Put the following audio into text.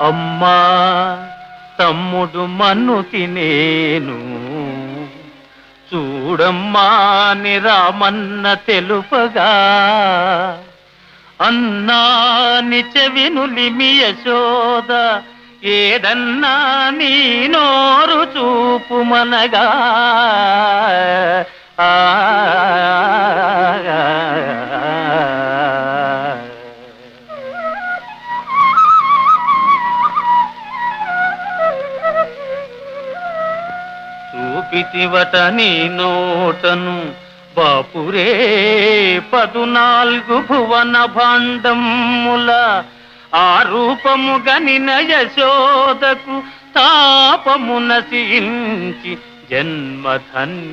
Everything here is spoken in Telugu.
అమ్మా తమ్ముడు మన్ను తినేను చూడమ్మా నిరామన్న తెలుపగా. అన్నా అన్నాని చెవినులిమి యశోద ఏదన్నా నీ చూపుమనగా చూపితివట నీ నోటను బాపురే పదునాలుగు భువన భాండముల. ఆ రూపము గనిన యశోదకు తాపమునసించి జన్మధన్య